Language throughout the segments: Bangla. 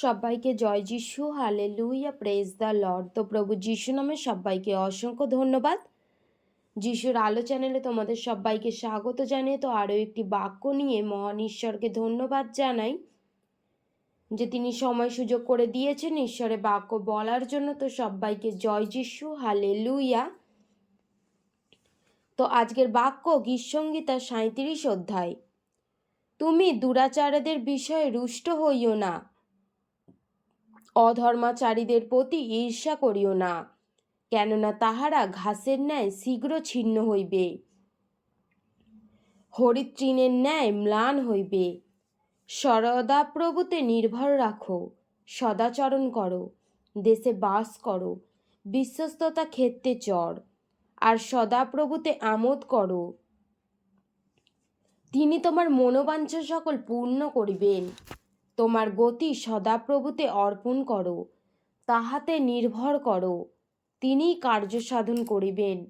সবাইকে জয় যিশু হালে লুইয়া প্রেজ দ্য লর্ড তো প্রভু যিশু নামে সবাইকে অসংখ্য ধন্যবাদ। যিশুর আলো চ্যানেলে তোমাদের সবাইকে স্বাগত জানিয়ে তো আরও একটি বাক্য নিয়ে মহান ঈশ্বরকে ধন্যবাদ জানাই। যে তিনি সময় সুযোগ করে দিয়েছেন ঈশ্বরের বাক্য বলার জন্য তো সবাইকে জয় যিশু হালে লুইয়া তো আজকের বাক্য গীতসঙ্গীতা সাঁত্রিশ অধ্যায়। তুমি দুরাচারীদের বিষয়ে রুষ্ট হইও না। অধর্মাচারীদের প্রতি ঈর্ষা করিও না, কেননা তাহারা ঘাসের ন্যায় শীঘ্র ছিন্ন হইবে। হরিতৃণের ন্যায় ম্লান হইবে। সরদা প্রভুতে নির্ভর রাখো, সদাচরণ করো, দেশে বাস করো, বিশ্বস্ততা ক্ষেত্রে চর, আর সদাপ্রভুতে আমোদ করো। তিনি তোমার মনোবাঞ্ছা সকল পূর্ণ করিবেন। তোমার গতি সদাপ্রভুতে অর্পণ করো, তাহাতে নির্ভর করো, তিনিই কার্য সাধন করিবেন।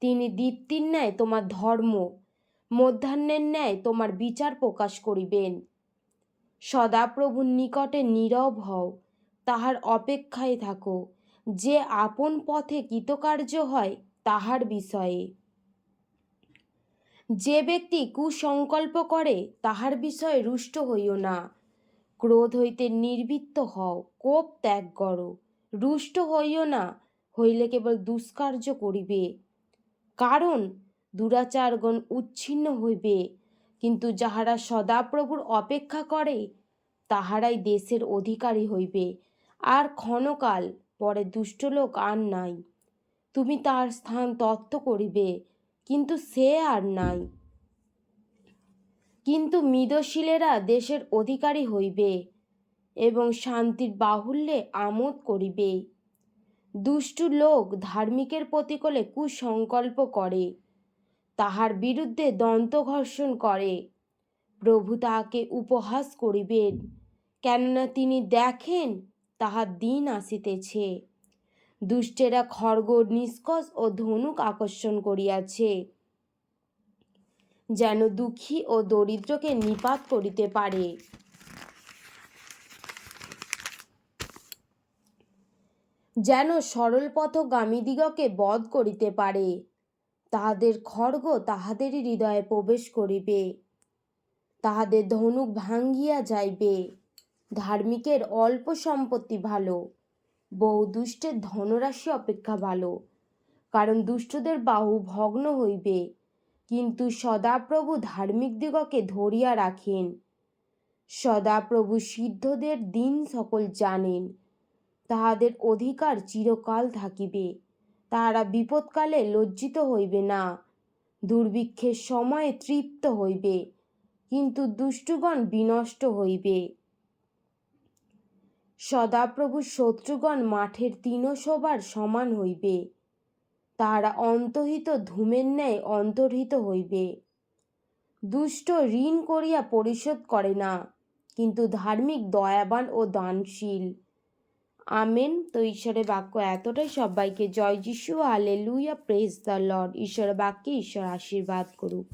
তিনি দীপ্তির ন্যায় তোমার ধর্ম, মধ্যাহ্নের ন্যায় তোমার বিচার প্রকাশ করিবেন। সদাপ্রভুর নিকটে নীরব হও, তাহার অপেক্ষায় থাকো, যে আপন পথে কৃতকার্য হয় তাহার বিষয়ে। যে ব্যক্তি কুসংকল্প করে তাহার বিষয়ে রুষ্ট হইও না ক্রোধ হইতে নির্বৃত্ত হও, কোপ ত্যাগ করো। রুষ্ট হইও না, হইলে কেবল দুষ্কার্য করিবে। কারণ দুরাচারগণ উচ্ছিন্ন হইবে, কিন্তু যাহারা সদাপ্রভুর অপেক্ষা করে, তাহারাই দেশের অধিকারী হইবে। আর ক্ষণকাল পরে দুষ্ট লোক আর নাই। তুমি তার স্থান তত্ত্ব করিবে, কিন্তু সে আর নাই। কিন্তু মৃদশীলেরা দেশের অধিকারী হইবে এবং শান্তির বাহুল্যে আমোদ করিবে। দুষ্টু লোক ধার্মিকের প্রতিকূলে কুসংকল্প করে, তাহার বিরুদ্ধে দন্তঘর্ষণ করে। প্রভু তাহাকে উপহাস করিবেন, কেননা তিনি দেখেন তাহার দিন আসিতেছে। দুষ্টেরা খড়গ নিষ্কষ ও ধনুক আকর্ষণ করিয়াছে। যেন দুঃখী ও দরিদ্রকে নিপাত করিতে পারে। যেন সরল পথগামীদিগকে বধ করিতে পারে, তাহাদের খড়গ তাহাদেরই হৃদয়ে প্রবেশ করিবে। তাহাদের ধনুক ভাঙ্গিয়া যাইবে, ধার্মিকের অল্প সম্পত্তি ভালো, বহু দুষ্টের ধনরাশি অপেক্ষা ভালো, কারণ দুষ্টদের বাহু ভগ্ন হইবে। কিন্তু সদাপ্রভু ধার্মিক দিগকে ধরিয়া রাখেন। সদাপ্রভু সিদ্ধদের দিন সকল জানেন। তাহাদের অধিকার চিরকাল থাকিবে। তাহারা বিপদকালে লজ্জিত হইবে না। দুর্ভিক্ষের সময়ে তৃপ্ত হইবে। কিন্তু দুষ্টুগণ বিনষ্ট হইবে। সদাপ্রভু শত্রুগণ মাঠের তৃণশোভার সমান হইবে। তাহারা অন্তহিত ধূমের ন্যায় অন্তর্হিত হইবে। দুষ্ট ঋণ করিয়া পরিশোধ করে না, কিন্তু ধার্মিক দয়াবান ও দানশীল। আমেন। তো ঈশ্বরের বাক্য এতটাই। সবাইকে জয় যিশু। আলে লুইয়া প্রেস দ্য লর্ড ঈশ্বরের বাক্যে ঈশ্বর আশীর্বাদ করুক।